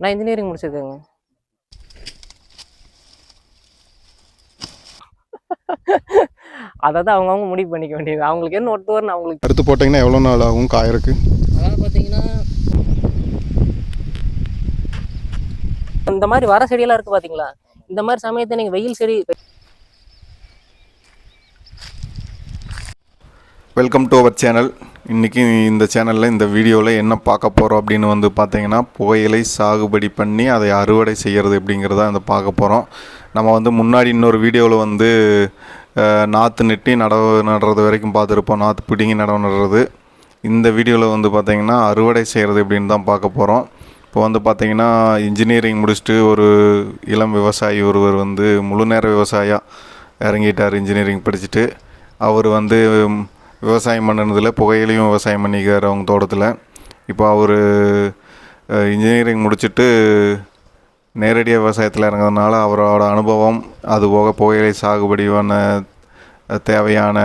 நான் இன்ஜினியரிங் முடிச்சிருக்கேங்க. அதை தான் அவங்கவுங்க முடிவு பண்ணிக்க வேண்டியது. அவங்களுக்கு என்ன ஒட்டு வரணும் அவங்களுக்கு அடுத்து போட்டிங்கன்னா எவ்வளோ நாள் ஆகும் காயறக்கு அதாவது பார்த்தீங்கன்னா இந்த மாதிரி வர செடியெல்லாம் இருக்குது பார்த்தீங்களா இந்த மாதிரி சமயத்தை நீங்கள் வெயில் செடி வெல்கம் டு அவர் சேனல் இன்றைக்கி இந்த சேனலில் இந்த வீடியோவில் என்ன பார்க்க போகிறோம் அப்படின்னு வந்து பார்த்தீங்கன்னா புகையிலை சாகுபடி பண்ணி அதை அறுவடை செய்கிறது அப்படிங்கிறத அந்த பார்க்க போகிறோம் நம்ம வந்து முன்னாடி இன்னொரு வீடியோவில் வந்து நாற்று நெட்டி நடவு நடுறது வரைக்கும் பார்த்துருப்போம். நாற்று பிடுங்கி நடவு நடுறது. இந்த வீடியோவில் வந்து பார்த்திங்கன்னா அறுவடை செய்கிறது அப்படின்னு தான் பார்க்க போகிறோம் இப்போ வந்து பார்த்திங்கன்னா இன்ஜினியரிங் முடிச்சுட்டு ஒரு இளம் விவசாயி ஒருவர் வந்து முழு நேர விவசாயியாக இறங்கிட்டார் இன்ஜினியரிங் படிச்சுட்டு. அவர் வந்து விவசாயம் பண்ணுறதுல புகையிலையும் விவசாயம் பண்ணிக்கிறார் அவங்க தோட்டத்தில். இப்போ அவர் இன்ஜினியரிங் முடிச்சுட்டு நேரடியாக விவசாயத்தில் இறங்குறதுனால அவரோட அனுபவம் அது போக புகையிலை சாகுபடியான தேவையான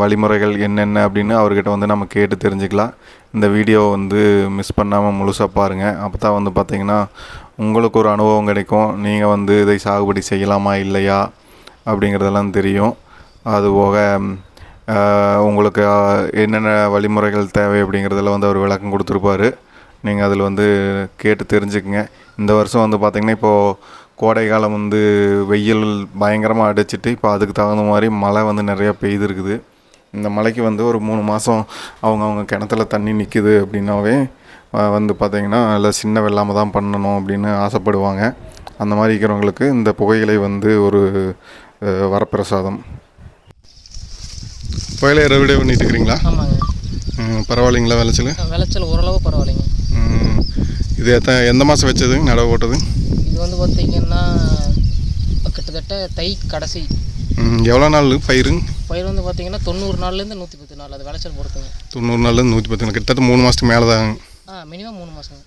வழிமுறைகள் என்னென்ன அப்படின்னு அவர்கிட்ட வந்து நம்ம கேட்டு தெரிஞ்சுக்கலாம். இந்த வீடியோ வந்து மிஸ் பண்ணாமல் முழுசாக பாருங்கள் அப்போ தான் வந்து பார்த்திங்கன்னா உங்களுக்கு ஒரு அனுபவம் கிடைக்கும். நீங்கள் வந்து இதை சாகுபடி செய்யலாமா இல்லையா அப்படிங்கிறதெல்லாம் தெரியும். அதுபோக உங்களுக்கு என்னென்ன வழிமுறைகள் தேவை அப்படிங்கிறதுல வந்து அவர் விளக்கம் கொடுத்துருப்பாரு. நீங்கள் அதில் வந்து கேட்டு தெரிஞ்சுக்குங்க. இந்த வருஷம் வந்து பார்த்திங்கன்னா இப்போது கோடை காலம் வந்து வெயில் பயங்கரமாக அடிச்சிட்டு இப்போ அதுக்கு தகுந்த மாதிரி மழை வந்து நிறையா பெய்திருக்குது. இந்த மழைக்கு வந்து ஒரு மூணு மாதம் அவங்க அவங்க கிணத்துல தண்ணி நிற்குது அப்படின்னாவே வந்து பார்த்திங்கன்னா இல்லை சின்ன வெள்ளாமல் தான் பண்ணணும் அப்படின்னு ஆசைப்படுவாங்க. அந்த மாதிரி இருக்கிறவங்களுக்கு இந்த புகையிலை வந்து ஒரு வரப்பிரசாதம். புகையிலை ரெவிடே பண்ணிட்டு இருக்கிறீங்களா? ஆமாங்க. பரவாயில்லைங்களா விளைச்சல்? விளைச்சல் ஓரளவு பரவாயில்லைங்க. இது எத்த எந்த மாதம் வச்சதுங்க நடவு போட்டது? இது வந்து பார்த்தீங்கன்னா கிட்டத்தட்ட தை கடைசி. எவ்வளோ நாள் பயிருங்க பயிர் வந்து பார்த்தீங்கன்னா தொண்ணூறு நாள்லேருந்து நூற்றி பத்து நாள் அது விளைச்சல் பொறுத்துங்க தொண்ணூறு நாள்லேருந்து நூற்றி பத்து நாள் கிட்டத்தட்ட மூணு மாதத்துக்கு மேலே தாங்க ஆ மினிமம் மூணு மாதங்க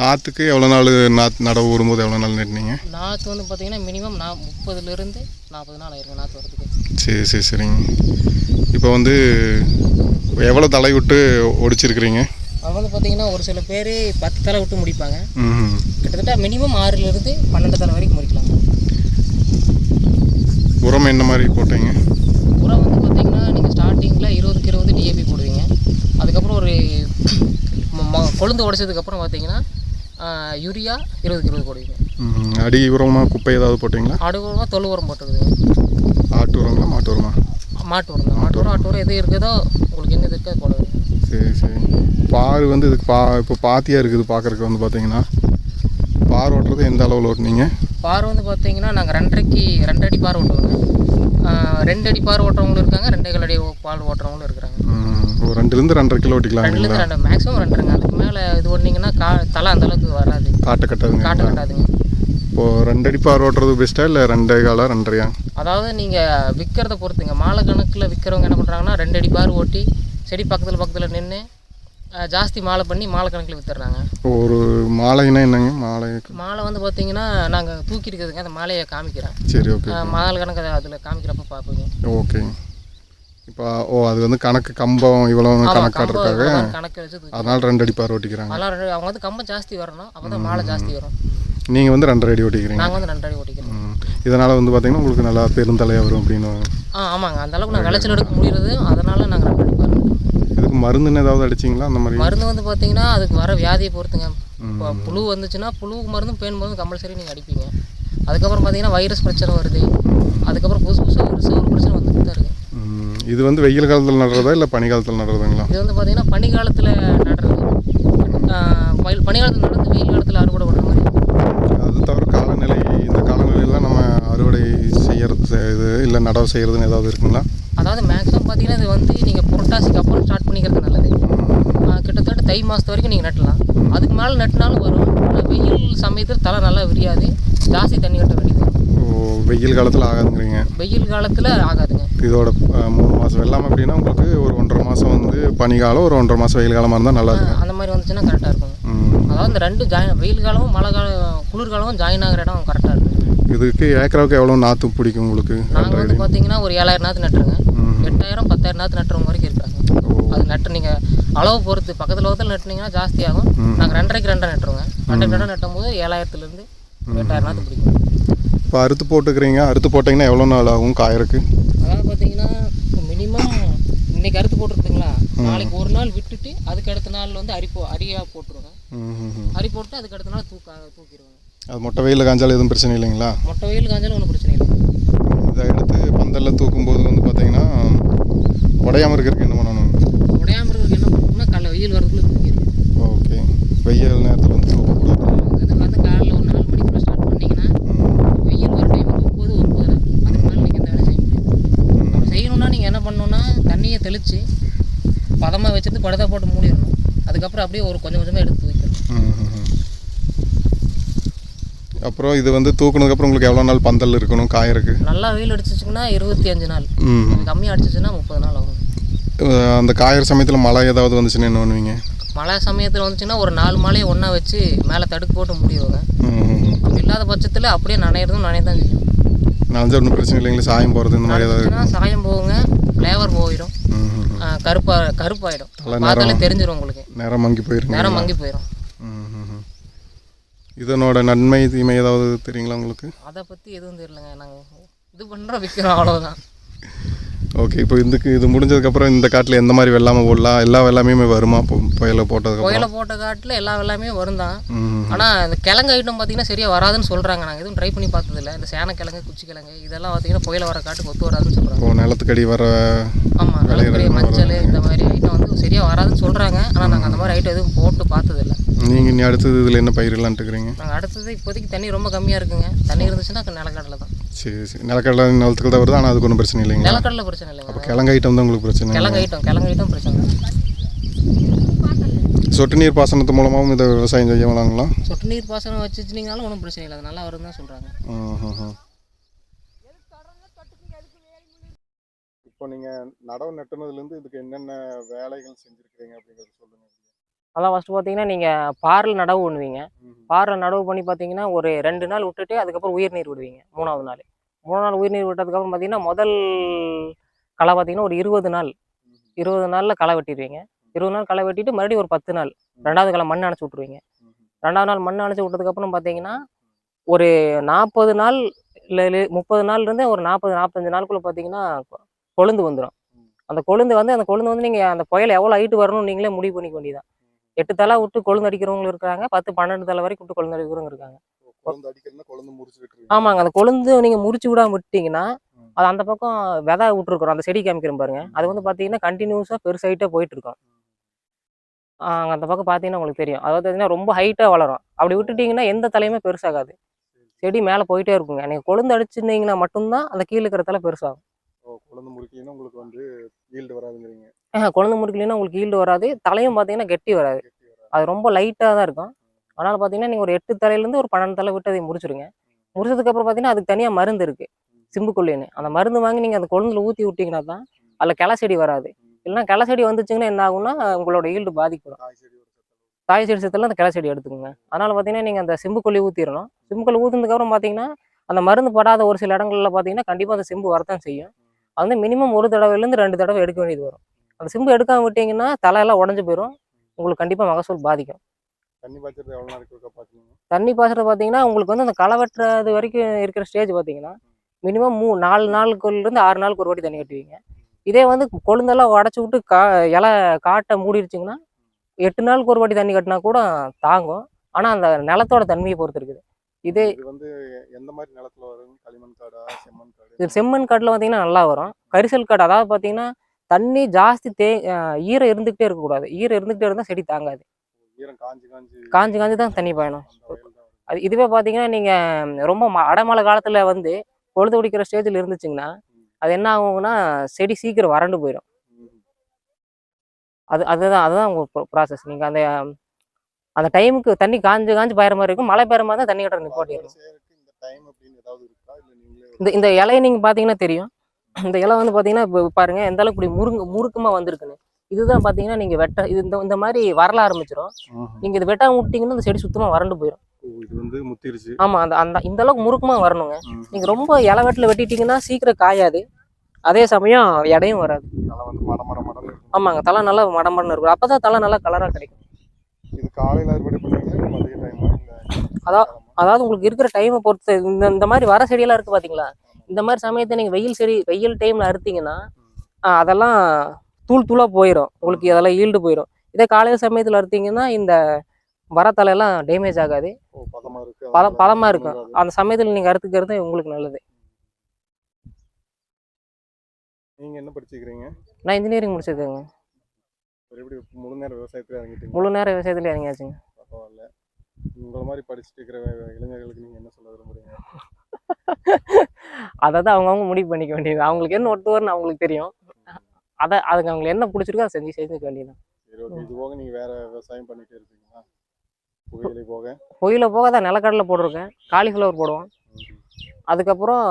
நாற்றுக்கு எவ்வளோ நாள் நாற்று நடவு விடும்போது எவ்வளோ நாள் நட்டினீங்க? நாற்று வந்து பார்த்தீங்கன்னா மினிமம் நான் முப்பதுலேருந்து நாற்பது நாள் ஆயிருங்க நாற்று வரதுக்கு சரி சரி சரிங்க. இப்போ வந்து எவ்வளோ தலை விட்டு ஒடிச்சிருக்கிறீங்க? அது வந்து பார்த்தீங்கன்னா ஒரு சில பேர் பத்து தலை விட்டு முடிப்பாங்க. கிட்டத்தட்ட மினிமம் ஆறுலேருந்து பன்னெண்டு தலை வரைக்கும் முடிக்கலாம். உரம் என்ன மாதிரி போட்டீங்க? உரம் வந்து பார்த்தீங்கன்னா நீங்கள் ஸ்டார்டிங்கில் இருபதுக்கு இருபது டிஏபி போடுவீங்க. அதுக்கப்புறம் ஒரு கொழுந்து உடைச்சதுக்கப்புறம் பார்த்தீங்கன்னா யூரியா இருபதுக்கு இருபது போடுவீங்க. அடி உரமாக குப்பை ஏதாவது போட்டிங்களா? ஆடு உரமாக தொழு உரம் போட்டுருக்குதுங்க ஆட்டு உரங்களா மாட்டு உரமா? மாட்டு உரம் மாட்டு உரம் ஆட்டு உரம் எது இருக்குதோ உங்களுக்கு என்ன இருக்கோ போடுவீங்க சரி சரி. பார் வந்து இதுக்கு பா இப்போ பாத்தியாக இருக்குது பார்க்குறக்கு வந்து பார்த்தீங்கன்னா. பார் ஓட்டுறது எந்த அளவில் ஓட்டுனீங்க? பார் வந்து பார்த்தீங்கன்னா நாங்கள் ரெண்டரைக்கு ரெண்டு அடி பார் ஓட்டுவோங்க. ரெண்டு அடி பார் ஓட்டுறவங்களும் இருக்காங்க ரெண்டே கால் அடி பால் ஓட்டுறவங்களும் இருக்கிறாங்க. ஒரு ரெண்டுலேருந்து ரெண்டரை கிலோ ஓட்டிக்கலாம் ரெண்டுலேருந்து ரெண்டு மேக்ஸிமம் ரெண்டுங்க அதுக்கு மேலே இது ஒட்டிங்கன்னா கா தலை அந்த அளவுக்கு வராது. காட்டை கட்டாதுங்க. காட்ட கட்டாதுங்க. இப்போது ரெண்டு அடி பார் ஓட்டுறது பெஸ்ட்டாக இல்லை ரெண்டே காலா ரெண்டரையா? அதாவது நீங்கள் விற்கிறத பொறுத்துங்க. மாலை கணக்கில் விற்கிறவங்க என்ன பண்ணுறாங்கன்னா ரெண்டு அடி பார் ஓட்டி செடி பக்கத்தில் பக்கத்தில் நின்று ஜாஸ்தி மாலை பண்ணி மாலை கணக்கில் விற்றுறாங்க ஒரு மாலைன்னா என்னங்க? மாலை மாலை வந்து பார்த்தீங்கன்னா நாங்கள் தூக்கி இருக்குதுங்க அந்த மாலையை காமிக்கிறேன். சரி ஓகே மாலை கணக்கு அதில் காமிக்கிறப்ப பார்ப்பீங்க ஓகே. இப்போ ஓ அது வந்து கணக்கு கம்பம் இவ்வளோ கணக்காடுறதுக்காக கணக்கு வச்சு அதனால் ரெண்டு அடி பார் ஓட்டிக்கிறாங்க. ரெண்டு அவங்க வந்து கம்பம் ஜாஸ்தி வரணும் அப்போ தான் மாலை ஜாஸ்தி வரும். நீங்கள் வந்து ரெண்டரை அடி ஓட்டிக்கிறீங்க. நாங்கள் வந்து ரெண்டு அடி ஓட்டிக்கிறோம். இதனால் வந்து பார்த்தீங்கன்னா உங்களுக்கு நல்லா பெருந்தலையாக வரும் அப்படின்னு. ஆ ஆமாங்க. அந்த அளவுக்கு நான் விளைச்சல் எடுக்க முடியுறது. அதனால நாங்கள் ரெண்டு அடி இதுக்கு மருந்துன்னு ஏதாவது அடிச்சிங்களா? அந்த மாதிரி? மருந்து வந்து பார்த்தீங்கன்னா அதுக்கு வர வியாதியை பொறுத்துங்க. இப்போ புழு வந்துச்சுன்னா புழுவுக்கு மருந்தும் பேன் மருந்தும் கம்பல்சரி நீங்கள் அடிப்பீங்க. அதுக்கப்புறம் பார்த்தீங்கன்னா வைரஸ் பிரச்சனை வருது. அதுக்கப்புறம் புதுசு புதுசாக ஒரு சில பிரச்சனை வந்துட்டு தான் இருக்குது. இது வந்து வெயில் காலத்தில் நடுறதா இல்லை பனி காலத்தில் நடுறதுங்களா? இது வந்து பார்த்தீங்கன்னா பனி காலத்தில் நடுறது. பனி காலத்தில் நடந்து வெயில் காலத்தில் அறுவடை பண்ணுற மாதிரி அது தவிர காலநிலை இந்த காலநிலையில் நம்ம அறுவடை செய்யறது செ- இது இல்லை நடவு செய்கிறதுன்னு ஏதாவது இருக்குங்களா? அதாவது மேக்ஸிமம் பார்த்தீங்கன்னா இது வந்து நீங்கள் புரட்டாசிக்கு அப்புறம் ஸ்டார்ட் பண்ணிக்கிறது நல்லது. கிட்டத்தட்ட தை மாதத்து வரைக்கும் நீங்கள் நட்டலாம். அதுக்கு மேலே நட்டினாலும் வரும். வெயில் சமயத்தில் தலை நல்லா விரியாது. ஜாஸ்தி தண்ணி கட்ட வேண்டியது. ஓ வெயில் காலத்தில் ஆகாதுங்கிறீங்க. வெயில் காலத்தில் ஆகாதுங்க. இதோட மூணு மாதம் வெள்ளாமை அப்படின்னா உங்களுக்கு ஒரு ஒன்றரை மாதம் வந்து பனிக்காலம் ஒரு ஒன்றரை மாதம் வெயில் காலமாக இருந்தால் நல்லா இருக்கும். அந்த மாதிரி வந்துச்சுன்னா கரெக்டாக இருக்குங்க ம். அதாவது இந்த ரெண்டு ஜாயின் வெயில் காலமும் மழை காலம் குளிர்காலமும் ஜாயின் ஆகிற இடம் கரெக்டாக இருக்கும். இதுக்கு ஏக்கராவுக்கு எவ்வளோ நாற்று பிடிக்கும் உங்களுக்கு? நாங்கள் வந்து பார்த்தீங்கன்னா ஒரு ஏழாயிரம் நாற்று நட்டுருங்க. எட்டாயிரம் பத்தாயிரம் நாற்று நட்டுறவங்க வரைக்கும் இருக்காங்க. அது நட்டு நீங்கள் அளவு பொறுத்து பக்கத்தில் பக்கத்தில் நட்டுனீங்கன்னா ஜாஸ்தி ஆகும் நாங்கள் ரெண்டரைக்கு ரெண்டரை நட்டுருவோங்க ரெண்டரைக்கு ரெண்டரை நட்டும் போது ஏழாயிரத்துலேருந்து எட்டாயிரம் நாற்று பிடிக்கும். இப்போ அறுத்து போட்டுக்கிறீங்க. அறுத்து போட்டிங்கன்னா எவ்வளோ நாள் ஆகும் காயறக்கு? அதாவது பார்த்தீங்கன்னா மினிமம் இன்னைக்கு அறுத்து போட்டுருக்குதுங்களா நாளைக்கு ஒரு நாள் விட்டுட்டு அதுக்கு அடுத்த நாள் வந்து அரி போ அரியா போட்டுருவோங்க ம் அரி போட்டு அதுக்கு அடுத்த நாள் தூக்க தூக்கிடுவோங்க. அது மொட்டை வெயிலில் காஞ்சாலும் எதுவும் பிரச்சனை இல்லைங்களா? மொட்டை வெயில் காஞ்சாலும் ஒன்றும் பிரச்சனை இல்லை. இதை எடுத்து பந்தலில் தூக்கும்போது வந்து பார்த்தீங்கன்னா உடையாமல் இருக்கிறதுக்கு என்ன பண்ணணும்? உடையாம இருக்கிறதுக்கு என்ன பண்ணணும்னா காலைல வெயில் வரதுக்குள்ள தூக்கிடுவோம் ஓகே. வெயில் நேரத்தில் வந்து தூக்கக்கூடாது. அது வந்து காலைல ஒரு நாலு மணிக்குள்ள ஸ்டார்ட் பண்ணீங்கன்னா வெயில் வர டைம் ஒம்பது ஒம்பது அதுக்கு மேலே நீங்கள் எந்த வேலையும் செய்ய முடியாது. அப்படி செய்யணும்னா நீங்கள் என்ன பண்ணணும்னா தண்ணியை தெளித்து பதமாக வச்சுட்டு படுதா போட்டு மூடிடணும். அதுக்கப்புறம் அப்படியே ஒரு கொஞ்சம் கொஞ்சமாக எடுத்து தூக்கிடணும். ம், ம், ம். அப்புறம் இது வந்து தூக்குனதுக்கப்புறம் உங்களுக்கு எவ்வளோ நாள் பந்தல் இருக்கணும் காயறக்கு நல்லா வெயில் அடிச்சிச்சுன்னா இருபத்தி அஞ்சு நாள். கம்மியாக அடிச்சிச்சுன்னா முப்பது நாள் ஆகும். அந்த காயற சமயத்தில் மழை ஏதாவது வந்துச்சுன்னா என்ன பண்ணுவீங்க? மழை சமயத்தில் வந்துச்சுன்னா ஒரு நாலு மாலையை ஒன்றா வச்சு மேலே தடுக்கு போட்டு மூடிடுவாங்க ம், ம், ம். அப்படி இல்லாத பட்சத்தில் அப்படியே நனையிறதும் நனைய தான் செய்யும். நனைஞ்சா ஒன்றும் பிரச்சனை இல்லைங்களா சாயம் போகிறது இந்த மாதிரி ஏதாவது? சாயம் போகுங்க ஃப்ளேவர் போயிடும். கருப்பா கருப்பாயிடும். தலை பார்த்தாலே தெரிஞ்சிடும் உங்களுக்கு. நேரம் மங்கி போயிருங்க. நேரம் மங்கி போயிடும். இதனோட நன்மை தீமை ஏதாவது தெரியுங்களா உங்களுக்கு? அதை பற்றி எதுவும் தெரியலங்க. நாங்கள் இது பண்ணுறோம் விற்கிறோம் அவ்வளோதான் ஓகே இப்போ இதுக்கு இது முடிஞ்சதுக்கப்புறம் இந்த காட்டில் எந்த மாதிரி வெள்ளாமல் போடலாம் எல்லா வெள்ளாமையுமே வருமா? புயலை போட்டதுக்கப்புறம் புயலை போட்ட காட்டில் எல்லா வெள்ளாமே வரும் தான். ஆனால் இந்த கிழங்கு ஐட்டம் பார்த்தீங்கன்னா சரியாக வராதுன்னு சொல்கிறாங்க நாங்கள் எதுவும் ட்ரை பண்ணி பார்த்ததில்ல. இந்த சேனக்கிழங்கு குச்சி கிழங்கு இதெல்லாம் பார்த்தீங்கன்னா புயல வர காட்டுக்கு ஒத்து வராதுன்னு சொல்கிறாங்க நிலத்துக்கடி வர ஆமாம் நிலக்கரிய மஞ்சள் இந்த மாதிரி ஐட்டம் வந்து சரியாக வராதுன்னு சொல்கிறாங்க ஆனால் நாங்கள் அந்த மாதிரி ஐட்டம் எதுவும் போட்டு பார்த்ததில்ல. நீங்கள் இனி அடுத்தது இதில் என்ன பயிரிடலான்ட்டு இருக்கிறீங்க? நாங்கள் அடுத்தது இப்போதைக்கு தண்ணி ரொம்ப கம்மியாக இருக்குங்க. தண்ணி இருந்துச்சுன்னா நிலக்கடலை தான். சரி சரி. நிலக்கடலை நிலத்துக்கு தான் வருது? ஆனால் அதுக்கு ஒன்றும் பிரச்சனை இல்லைங்களா? நிலக்கடலை பிரச்சனை இல்லைங்க. கிழங்கு ஐட்டம் தான் உங்களுக்கு பிரச்சனை கிழங்கு ஐட்டம் கிழங்கு ஐட்டம் பிரச்சனை இல்லை. சொட்டு நீர் பாசனத்து மூலமாகவும் இதை விவசாயம் செய்யலாங்களா சொட்டு நீர் பாசனம் வச்சுச்சிங்கனாலும் ஒன்றும் பிரச்சனை இல்லை. அது நல்லா வரும்னு தான் சொல்கிறாங்க இப்போ நீங்கள் நடவு நட்டுனதுலேருந்து இதுக்கு என்னென்ன வேலைகள் செஞ்சுருக்கிறீங்க அப்படிங்கிறத சொல்லுங்கள் அதான் ஃபஸ்ட்டு பார்த்தீங்கன்னா நீங்கள் பாரில் நடவு பண்ணுவீங்க பாரில் நடவு பண்ணி பார்த்தீங்கன்னா ஒரு ரெண்டு நாள் விட்டுட்டு அதுக்கப்புறம் உயிர் நீர் விடுவீங்க மூணாவது நாள். மூணு நாள் உயிர் நீர் விட்டதுக்கப்புறம் பார்த்தீங்கன்னா முதல் களை பார்த்தீங்கன்னா ஒரு இருபது நாள். இருபது நாளில் களை வெட்டிடுவீங்க. இருபது நாள் களை வெட்டிட்டு மறுபடியும் ஒரு பத்து நாள். ரெண்டாவது களை மண் அணைச்சி விட்ருவீங்க ரெண்டாவது நாள் மண் அணைச்சி விட்டதுக்கப்புறம் பார்த்தீங்கன்னா ஒரு நாற்பது நாள் இல்லை முப்பது நாள்லேருந்து ஒரு நாற்பது நாற்பத்தஞ்சு நாளுக்குள்ளே பார்த்தீங்கன்னா கொழுந்து வந்துடும் அந்த கொழுந்து வந்து அந்த கொழுந்து வந்து நீங்கள் அந்த புயல் எவ்வளோ ஹைட்டு வரணும்னு நீங்களே முடிவு பண்ணிக்க வேண்டியதான் எட்டு தலை விட்டு கொழுந்து அடிக்கிறவங்களும் இருக்காங்க பத்து பன்னெண்டு தலை வரைக்கும் விட்டு கொழுந்து அடிக்கிறவங்க இருக்காங்க. ஆமாங்க. அந்த கொழுந்து நீங்கள் முறிச்சு விடாம விட்டீங்கன்னா அது அந்த பக்கம் விதை விட்டுருக்குறோம். அந்த செடி காமிக்கிறோம் பாருங்க. அது வந்து பார்த்தீங்கன்னா கண்டினியூஸாக பெருசாகிட்டே போயிட்டு இருக்கும் ஆஹ் அந்த பக்கம் பார்த்தீங்கன்னா உங்களுக்கு தெரியும். அதாவது பார்த்தீங்கன்னா ரொம்ப ஹைட்டாக வளரும். அப்படி விட்டுட்டீங்கன்னா எந்த தலையுமே பெருசாகாது. செடி மேலே போயிட்டே இருக்குங்க. நீங்கள் கொழுந்து அடிச்சிருந்தீங்கன்னா மட்டும்தான் அந்த கீழே இருக்கிற தலை பெருசாகும். குழந்தை உங்களுக்கு வந்து ஈல்டு வராதுங்கிறீங்க. ஆஹ் கொழுந்து முறுக்கலைன்னா உங்களுக்கு ஈல்டு வராது தலையும் பார்த்தீங்கன்னா கெட்டி வராது. அது ரொம்ப லைட்டாக தான் இருக்கும். அதனால் பார்த்தீங்கன்னா நீங்கள் ஒரு எட்டு தலையிலேருந்து ஒரு பன்னெண்டு தலை விட்டு அதை முடிச்சிருங்க முடிச்சதுக்கப்புறம் பார்த்தீங்கன்னா அதுக்கு தனியாக மருந்து இருக்குது சிம்புக்குள்ளேன்னு. அந்த மருந்து வாங்கி நீங்கள் அந்த கொழுந்துல ஊற்றி விட்டீங்கன்னா தான் அதில் கிளை செடி வராது இல்லைன்னா கிளை செடி வந்துச்சுங்கன்னா என்ன ஆகும்னா உங்களோட ஈல்டு சத்தம் தாய் செடி சத்தில் அந்த கிளை செடி எடுத்துக்கோங்க. அதனால் பார்த்தீங்கன்னா நீங்கள் அந்த சிம்புக்குள்ளி ஊற்றிடணும் சிம்புக்குள்ளி ஊற்றுனதுக்கப்புறம் பார்த்தீங்கன்னா அந்த மருந்து படாத ஒரு சில இடங்கள்ல பார்த்தீங்கன்னா கண்டிப்பாக அந்த சிம்பு வரத்தான் செய்யும். அது வந்து மினிமம் ஒரு தடவைலேருந்து ரெண்டு தடவை எடுக்க வேண்டியது வரும். அந்த சிம்பு எடுக்காம விட்டீங்கன்னா தலையெல்லாம் உடஞ்சி போயிடும் உங்களுக்கு கண்டிப்பாக மகசூல் பாதிக்கும். தண்ணி பாய்ச்சறது எவ்வளோ நாளைக்கு ஒருக்கா பார்த்துக்கணும் தண்ணி பாய்ச்சறது பார்த்தீங்கன்னா உங்களுக்கு வந்து அந்த களை வெட்டுறது வரைக்கும் இருக்கிற ஸ்டேஜ் பார்த்தீங்கன்னா மினிமம் மூ நாலு நாளுக்குள்ளேருந்து ஆறு நாளுக்கு ஒரு வாட்டி தண்ணி கட்டுவீங்க. இதே வந்து கொழுந்தெல்லாம் உடச்சி விட்டு கா இலை காட்டை மூடிடுச்சிங்கன்னா எட்டு நாளுக்கு ஒரு வாட்டி தண்ணி கட்டினா கூட தாங்கும். ஆனால் அந்த நிலத்தோட தன்மையை பொறுத்து இருக்குது. இதே வந்து எந்த மாதிரி நிலத்துல வரும்? களிமண் காடா செம்மண் காடு? இது செம்மண் காட்டில் பார்த்தீங்கன்னா நல்லா வரும். கரிசல் காடு அதாவது பார்த்தீங்கன்னா தண்ணி ஜாஸ்தி தே ஈரம் இருந்துக்கிட்டே இருக்கக்கூடாது. ஈரம் இருந்துக்கிட்டே இருந்தால் செடி தாங்காது. காஞ்சி காஞ்சி தான் தண்ணி பாயணும். அது இதுவே பார்த்தீங்கன்னா நீங்கள் ரொம்ப அடைமழை காலத்தில் வந்து பொழுது பிடிக்கிற ஸ்டேஜில் இருந்துச்சுங்கன்னா அது என்ன ஆகும்னா செடி சீக்கிரம் வறண்டு போயிடும். அது அதுதான் அதுதான் உங்கள் ப்ராசஸ் நீங்கள் அந்த அந்த டைமுக்கு தண்ணி காஞ்சு காஞ்சு பாயிற மாதிரி இருக்கும். மழை பெய்ற மாதிரி தான் தண்ணி கட்டுற நிப்பாட்டிடும் இந்த இந்த இலையை நீங்கள் பார்த்தீங்கன்னா தெரியும். இந்த இலை வந்து பார்த்தீங்கன்னா இப்போ பாருங்க எந்த அளவுக்கு இப்படி முருங்க முறுக்கமாக வந்திருக்குன்னு. இதுதான் பார்த்தீங்கன்னா நீங்கள் வெட்ட இது இந்த இந்த மாதிரி வரல ஆரம்பிச்சிடும் நீங்கள் இது வெட்டாம விட்டீங்கன்னா இந்த செடி சுத்தமாக வறண்டு போயிடும் ஓ, இது வந்து முத்திருச்சு. ஆமாம் அந்த அந்த இந்த அளவுக்கு முறுக்கமாக வரணுங்க. நீங்கள் ரொம்ப இலை வெட்டில் வெட்டிட்டீங்கன்னா சீக்கிரம் காயாது. அதே சமயம் எடையும் வராது. ஆமாங்க தலை நல்லா மடமடன்னு இருக்கும். அப்போ தான் தலை நல்லா கலராக கிடைக்கும். இது காலையில் அறுவடை மதிய டைமா அதாவது உங்களுக்கு இருக்கிற டைமை பொறுத்து இந்த இந்த மாதிரி வர செடியெல்லாம் இருக்குது பார்த்தீங்களா இந்த மாதிரி சமயத்தை நீங்கள் வெயில் செடி வெயில் டைமில் அறுத்தீங்கன்னா அதெல்லாம் தூள் தூளாக போயிடும் உங்களுக்கு அதெல்லாம் ஈல்டு போயிடும் இதே காலையில் சமயத்தில் அறுத்தீங்கன்னா இந்த வர தலையெல்லாம் டேமேஜ் ஆகாது பழம் பழமாக இருக்கும். அந்த சமயத்தில் நீங்கள் அறுத்துக்கிறது உங்களுக்கு நல்லது. நீங்கள் என்ன படிச்சுக்கிறீங்க? நான் இன்ஜினியரிங் முடிச்சிருக்கேங்க. முழு நேரம் விவசாயத்தில் இறங்கிட்டீங்க. முழு நேரம் விவசாயத்தில் இறங்கியாச்சுங்க. பரவாயில்ல. உங்களை மாதிரி படிச்சுட்டு இருக்கிற இளைஞர்களுக்கு நீங்கள் என்ன சொல்ல விரும்புறீங்க? அதை தான் அவங்கவுங்க முடிவு பண்ணிக்க வேண்டியது. அவங்களுக்கு என்ன வரும்னு அவங்களுக்கு தெரியும். அதை அதுக்கு அவங்களுக்கு என்ன பிடிச்சிருக்கோ அதை செஞ்சு செஞ்சுக்க வேண்டியது சரி ஓகே. இது போக நீங்கள் வேற விவசாயம் பண்ணிட்டே இருப்பீங்களா? புகையிலை போக? கோயிலில் போக தான் நிலக்கடலை போட்டிருக்கேன். காலிஃப்ளவர் போடுவோம். அதுக்கப்புறம்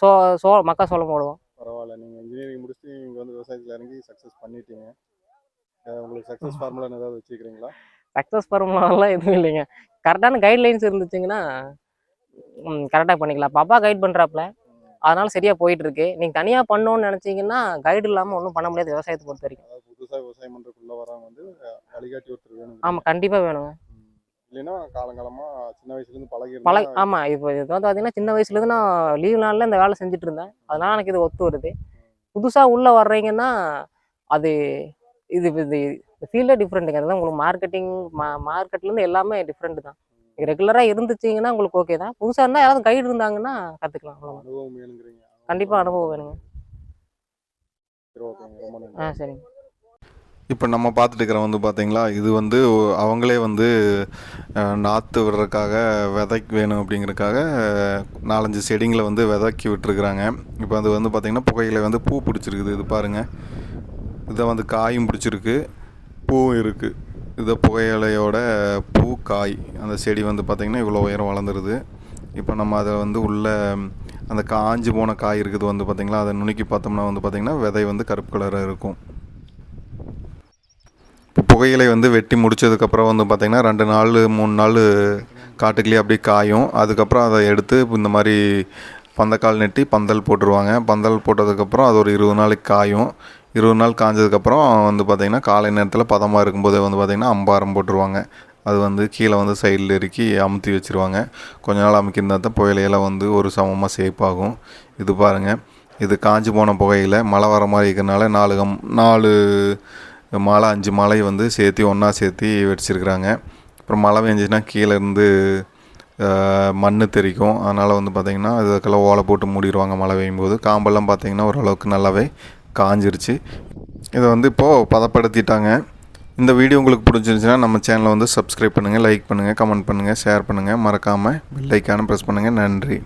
சோ சோ மக்காசோளம் போடுவோம். பரவாயில்ல. நீங்கள் இன்ஜினியரிங் முடிச்சுட்டு இங்கே வந்து விவசாயத்தில் இறங்கி சக்ஸஸ் பண்ணிட்டீங்க. உங்களுக்கு சக்ஸஸ் ஃபார்முலான்னு ஏதாவது வச்சுக்கிறீங்களா சக்ஸஸ் பரவலாம் எதுவும் இல்லைங்க. கரெக்டான கைட்லைன்ஸ் இருந்துச்சுங்கன்னா கரெக்டாக பண்ணிக்கலாம் பாப்பா கைட் பண்ணுறாப்புல அதனால சரியாக போயிட்டு இருக்கு நீங்கள் தனியாக பண்ணணும்னு நினச்சிங்கன்னா கைடு இல்லாமல் ஒன்றும் பண்ண முடியாது விவசாயத்தை பொறுத்த வரைக்கும். புதுசாக விவசாயம் பண்ணுறதுக்குள்ளே வரவங்க வந்து வழிகாட்டி ஒருத்தர் வேணும். ஆமாம் கண்டிப்பாக வேணுங்க. இல்லைன்னா காலங்காலமாக சின்ன வயசுலேருந்து பழகி பழ இருந்தா- ஆமாம் இப்போ இது வந்து பார்த்தீங்கன்னா சின்ன வயசுலேருந்து நான் லீவ் நாளில் இந்த வேலை செஞ்சுட்டு இருந்தேன். அதனால எனக்கு இது ஒத்து வருது. புதுசாக உள்ளே வர்றீங்கன்னா அது இது இது ஃபீல்டே டிஃப்ரெண்ட்டுங்க அதுதான் உங்களுக்கு மார்க்கெட்டிங் மா மார்க்கெட்லேருந்து எல்லாமே டிஃப்ரெண்ட் தான். ரெகுலராக இருந்துச்சிங்கன்னா உங்களுக்கு ஓகே தான். புதுசாக இருந்தால் யாராவது கைடு இருந்தாங்கன்னா கற்றுக்கலாம் அவ்வளோதான் அனுபவம் வேணுங்கிறீங்க. கண்டிப்பாக அனுபவம் வேணுங்க. ஆ சரிங்க. இப்போ நம்ம பார்த்துட்டு இருக்கிற வந்து பார்த்தீங்களா இது வந்து அவங்களே வந்து நாற்று விடுறதுக்காக விதைக்கு வேணும் அப்படிங்கிறதுக்காக நாலஞ்சு செடிங்களை வந்து விதைக்கி விட்டுருக்குறாங்க. இப்போ அது வந்து பார்த்திங்கன்னா புகையில வந்து பூ பிடிச்சிருக்குது. இது பாருங்கள் இதை வந்து காயும் பிடிச்சிருக்கு. பூவும் இருக்குது இந்த புகையிலையோட பூ காய் அந்த செடி வந்து பார்த்திங்கன்னா இவ்வளோ உயரம் வளர்ந்துருது. இப்போ நம்ம அதை வந்து உள்ள அந்த காஞ்சு போன காய் இருக்குது வந்து பார்த்திங்களா அதை நுணுக்கி பார்த்தோம்னா வந்து பார்த்திங்கன்னா விதை வந்து கருப்பு கலராக இருக்கும். இப்போ புகையிலை வந்து வெட்டி முடிச்சதுக்கப்புறம் வந்து பார்த்திங்கன்னா ரெண்டு நாள் மூணு நாள் காட்டுக்குள்ளேயே அப்படியே காயும். அதுக்கப்புறம் அதை எடுத்து இந்த மாதிரி பந்தக்கால் நெட்டி பந்தல் போட்டுருவாங்க. பந்தல் போட்டதுக்கப்புறம் அது ஒரு இருபது நாளைக்கு காயும். இருபது நாள் காஞ்சதுக்கப்புறம் வந்து பார்த்திங்கன்னா காலை நேரத்தில் பதமாக இருக்கும்போதே வந்து பார்த்திங்கன்னா அம்பாரம் போட்டுருவாங்க. அது வந்து கீழே வந்து சைடில் இறுக்கி அமுத்தி வச்சுருவாங்க. கொஞ்ச நாள் அமுக்கியிருந்தா தான் புயலையெல்லாம் வந்து ஒரு சமமாக சேஃபாகும் இது பாருங்கள் இது காஞ்சு போன புகையில் மழை வர மாதிரி இருக்கிறனால நாலு கம் நாலு மாலை அஞ்சு மாலை வந்து சேர்த்து ஒன்றா சேர்த்து வெடிச்சிருக்கிறாங்க. அப்புறம் மழை பெஞ்சிச்சுன்னா கீழே இருந்து மண் தெரிக்கும். அதனால் வந்து பார்த்திங்கன்னா இதுக்கெல்லாம் ஓலை போட்டு மூடிடுவாங்க மழை பெய்யும் போது காம்பெல்லாம் பார்த்திங்கன்னா ஓரளவுக்கு நல்லாவே காஞ்சிருச்சு. இதை வந்து இப்போது பதப்படுத்திட்டாங்க. இந்த வீடியோ உங்களுக்கு பிடிச்சிருந்துச்சுன்னா நம்ம சேனலை வந்து சப்ஸ்கிரைப் பண்ணுங்கள் லைக் பண்ணுங்கள் கமெண்ட் பண்ணுங்கள் ஷேர் பண்ணுங்கள் மறக்காமல் பெல் ப்ரெஸ் பண்ணுங்கள் நன்றி.